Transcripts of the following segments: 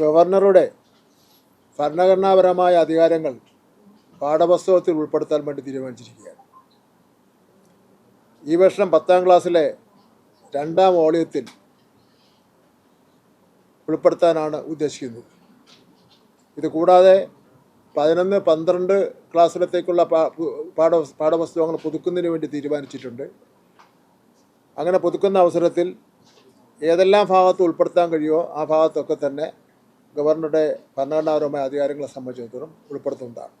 ഗവർണറുടെ ഭരണഘടനാപരമായ അധികാരങ്ങൾ പാഠപുസ്തകത്തിൽ ഉൾപ്പെടുത്താൻ വേണ്ടി തീരുമാനിച്ചിരിക്കുകയാണ്. ഈ വർഷം പത്താം ക്ലാസ്സിലെ രണ്ടാം വോളിയത്തിൽ ഉൾപ്പെടുത്താനാണ് ഉദ്ദേശിക്കുന്നത്. ഇത് കൂടാതെ പതിനൊന്ന് പന്ത്രണ്ട് ക്ലാസ്സിലത്തേക്കുള്ള പാഠ പാഠപുസ്തകങ്ങൾ പുതുക്കുന്നതിന് വേണ്ടി തീരുമാനിച്ചിട്ടുണ്ട്. അങ്ങനെ പുതുക്കുന്ന അവസരത്തിൽ ഏതെല്ലാം ഭാഗത്ത് ഉൾപ്പെടുത്താൻ കഴിയുമോ ആ ഭാഗത്തൊക്കെ തന്നെ ഗവർണറുടെ ഭരണഘടനാപരമായ അധികാരങ്ങളെ സംബന്ധിച്ചിടത്തോളം ഉൾപ്പെടുത്തുന്നതാണ്.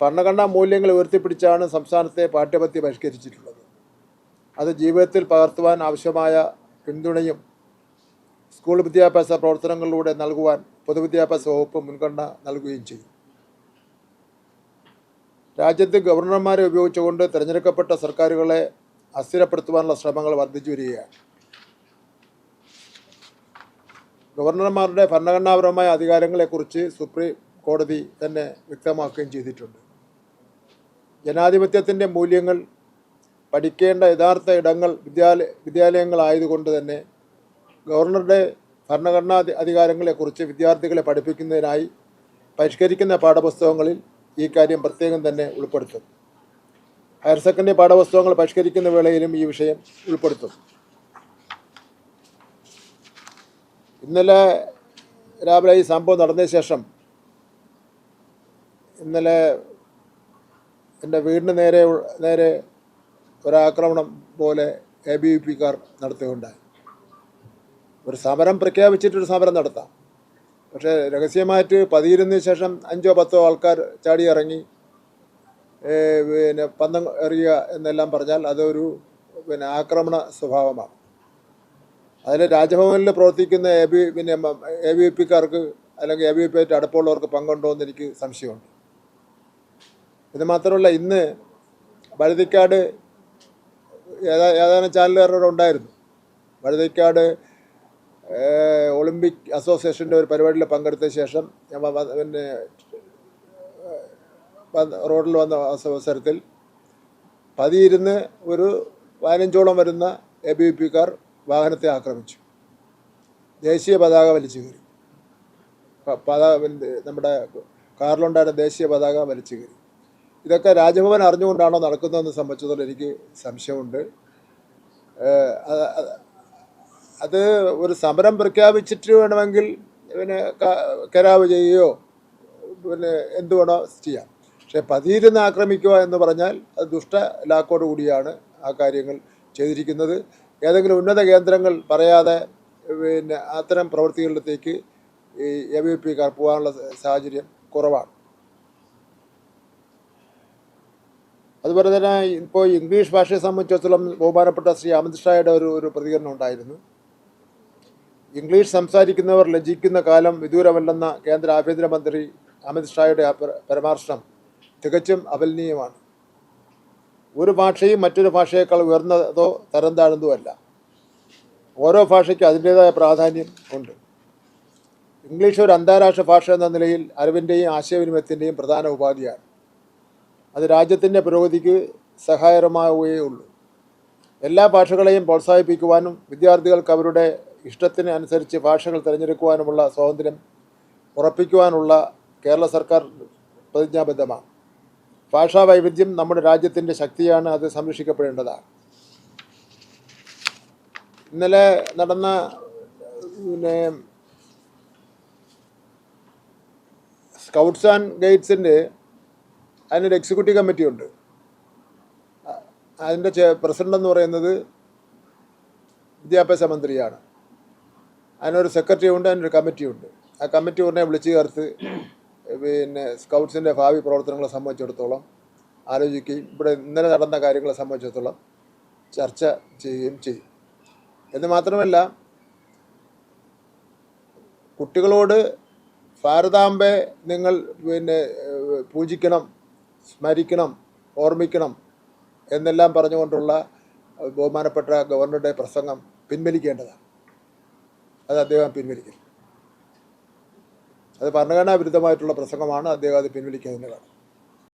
ഭരണഘടനാ മൂല്യങ്ങൾ ഉയർത്തിപ്പിടിച്ചാണ് സംസ്ഥാനത്തെ പാഠ്യപദ്ധതി പരിഷ്കരിച്ചിട്ടുള്ളത്. അത് ജീവിതത്തിൽ പകർത്തുവാൻ ആവശ്യമായ പിന്തുണയും സ്കൂൾ വിദ്യാഭ്യാസ പ്രവർത്തനങ്ങളിലൂടെ നൽകുവാൻ പൊതുവിദ്യാഭ്യാസ വകുപ്പ് മുൻഗണന നൽകുകയും ചെയ്യും രാജ്യത്ത് ഗവർണർമാരെ ഉപയോഗിച്ചുകൊണ്ട് തിരഞ്ഞെടുക്കപ്പെട്ട സർക്കാരുകളെ അസ്ഥിരപ്പെടുത്തുവാനുള്ള ശ്രമങ്ങൾ വർദ്ധിച്ചു വരികയാണ്. ഗവർണർമാരുടെ ഭരണഘടനാപരമായ അധികാരങ്ങളെക്കുറിച്ച് സുപ്രീം കോടതി തന്നെ വ്യക്തമാക്കുകയും ചെയ്തിട്ടുണ്ട്. ജനാധിപത്യത്തിന്റെ മൂല്യങ്ങൾ പഠിക്കേണ്ട യഥാർത്ഥ ഇടങ്ങൾ വിദ്യാലയ വിദ്യാലയങ്ങളായതുകൊണ്ട് തന്നെ ഗവർണറുടെ ഭരണഘടനാ അധി- അധികാരങ്ങളെക്കുറിച്ച് വിദ്യാർത്ഥികളെ പഠിപ്പിക്കുന്നതിനായി പരിഷ്കരിക്കുന്ന പാഠപുസ്തകങ്ങളിൽ ഈ കാര്യം പ്രത്യേകം തന്നെ ഉൾപ്പെടുത്തും. ഹയർ സെക്കൻഡറി പാഠപുസ്തകങ്ങൾ പരിഷ്കരിക്കുന്ന വേളയിലും ഈ വിഷയം ഉൾപ്പെടുത്തും. ഇന്നലെ രാവിലെ ഈ സംഭവം നടന്നതിന് ശേഷം ഇന്നലെ എന്റെ വീടിന് നേരെ നേരെ ഒരാക്രമണം പോലെ എ ബി വി പിക്കാർ നടത്തുകയുണ്ടായി. ഒരു സമരം പ്രഖ്യാപിച്ചിട്ടൊരു സമരം നടത്താം. പക്ഷേ രഹസ്യമായിട്ട് പതിയിരുന്നതിന് ശേഷം അഞ്ചോ പത്തോ ആൾക്കാർ ചാടി ഇറങ്ങി പിന്നെ പന്തം എറിയുക എന്നെല്ലാം പറഞ്ഞാൽ അതൊരു പിന്നെ ആക്രമണ സ്വഭാവമാണ്. അതിൽ രാജ്ഭവനിൽ പ്രവർത്തിക്കുന്ന എ ബി പിന്നെ എ ബി പി കാർക്ക് അല്ലെങ്കിൽ എ ബി പി ആയിട്ട് അടുപ്പമുള്ളവർക്ക് പങ്കുണ്ടോ എന്ന് എനിക്ക് സംശയമുണ്ട്. ഇത് മാത്രമല്ല ഇന്ന് വഴുതിക്കാട് ഏതാ ഏതാനും ചാനലുകാരോട് ഉണ്ടായിരുന്നു. വഴുതിക്കാട് ഒളിമ്പിക് അസോസിയേഷന്റെ ഒരു പരിപാടിയിൽ പങ്കെടുത്ത ശേഷം ഞാൻ പിന്നെ റോഡിൽ വന്ന അവസരത്തിൽ പതിയിരുന്ന് ഒരു പതിനഞ്ചോളം വരുന്ന എ ബി പി കാർ വാഹനത്തെ ആക്രമിച്ചു. ദേശീയ പതാക വലിച്ചു കയറി പതാക നമ്മുടെ കാറിലുണ്ടായിരുന്ന ദേശീയ പതാക വലിച്ചു കയറി ഇതൊക്കെ രാജഭവൻ അറിഞ്ഞുകൊണ്ടാണോ നടക്കുന്നതെന്ന് സംബന്ധിച്ചിടത്തോളം എനിക്ക് സംശയമുണ്ട്. അത് ഒരു സമരം പ്രഖ്യാപിച്ചിട്ട് വേണമെങ്കിൽ പിന്നെ കരാവ് ചെയ്യുകയോ പിന്നെ എന്ത് വേണോ ചെയ്യാം. പക്ഷേ പതിയിരുന്ന് ആക്രമിക്കുക എന്ന് പറഞ്ഞാൽ അത് ദുഷ്ട ലാക്കോട് കൂടിയാണ് ആ കാര്യങ്ങൾ ചെയ്തിരിക്കുന്നത്. ഏതെങ്കിലും ഉന്നത കേന്ദ്രങ്ങൾ പറയാതെ പിന്നെ അത്തരം പ്രവൃത്തികളിലേക്ക് ഈ എ ബി പി കാർ പോകാനുള്ള സാഹചര്യം കുറവാണ്. അതുപോലെ തന്നെ ഇപ്പോൾ ഇംഗ്ലീഷ് ഭാഷയെ സംബന്ധിച്ചിടത്തോളം ബഹുമാനപ്പെട്ട ശ്രീ അമിത് ഷായുടെ ഒരു ഒരു പ്രതികരണം ഉണ്ടായിരുന്നു. ഇംഗ്ലീഷ് സംസാരിക്കുന്നവർ ലജ്ജിക്കുന്ന കാലം വിദൂരമല്ലെന്ന കേന്ദ്ര ആഭ്യന്തരമന്ത്രി അമിത്ഷായുടെ ഷായുടെ ആ തികച്ചും അപലനീയമാണ് ഒരു ഭാഷയും മറ്റൊരു ഭാഷയേക്കാൾ ഉയർന്നതോ തരം താഴ്ന്നതോ അല്ല. ഓരോ ഭാഷയ്ക്കും അതിന്റേതായ പ്രാധാന്യം ഉണ്ട്. ഇംഗ്ലീഷ് ഒരു അന്താരാഷ്ട്ര ഭാഷ എന്ന നിലയിൽ അറിവിന്റെയും ആശയവിനിമയത്തിന്റെയും പ്രധാന ഉപാധിയാണ്. അത് രാജ്യത്തിന്റെ പുരോഗതിക്ക് സഹായകരമാവുകയേ ഉള്ളൂ. എല്ലാ ഭാഷകളെയും പ്രോത്സാഹിപ്പിക്കുവാനും വിദ്യാർത്ഥികൾക്ക് അവരുടെ ഇഷ്ടത്തിന് അനുസരിച്ച് ഭാഷകൾ തിരഞ്ഞെടുക്കുവാനുമുള്ള സ്വാതന്ത്ര്യം ഉറപ്പിക്കുവാനുള്ള കേരള സർക്കാർ പ്രതിജ്ഞാബദ്ധമാണ്. ഭാഷാ വൈവിധ്യം നമ്മുടെ രാജ്യത്തിന്റെ ശക്തിയാണ് അത് സംരക്ഷിക്കപ്പെടേണ്ടതാണ് ഇന്നലെ നടന്ന പിന്നെ സ്കൗട്ട്സ് ആൻഡ് ഗൈഡ്സിന്റെ അതിനൊരു എക്സിക്യൂട്ടീവ് കമ്മിറ്റി ഉണ്ട്. അ- അതിന്റെ പ്രസിഡന്റ് എന്ന് പറയുന്നത് വിദ്യാഭ്യാസ മന്ത്രിയാണ്. അതിനൊരു സെക്രട്ടറി ഉണ്ട് അതിനൊരു കമ്മിറ്റി ഉണ്ട്. ആ കമ്മിറ്റി ഉടനെ വിളിച്ചു ചേർത്ത് പിന്നെ സ്കൗട്ട്സിന്റെ ഭാവി പ്രവർത്തനങ്ങളെ സംബന്ധിച്ചിടത്തോളം ആലോചിക്കുകയും ഇവിടെ ഇന്നലെ നടന്ന കാര്യങ്ങളെ സംബന്ധിച്ചിടത്തോളം ചർച്ച ചെയ്യുകയും ചെയ്യും. എന്ന് മാത്രമല്ല കുട്ടികളോട് ഭാരതാംബെ നിങ്ങൾ പിന്നെ പൂജിക്കണം സ്മരിക്കണം ഓർമ്മിക്കണം എന്നെല്ലാം പറഞ്ഞുകൊണ്ടുള്ള ബഹുമാനപ്പെട്ട ഗവർണറുടെ പ്രസംഗം പിൻവലിക്കേണ്ടതാണ്. അത് അദ്ദേഹം പിൻവലിക്കും. അത് ഭരണഘടനാ വിരുദ്ധമായിട്ടുള്ള പ്രസംഗമാണ്. അദ്ദേഹം അത് പിൻവലിക്കുന്നതിന് കാരണം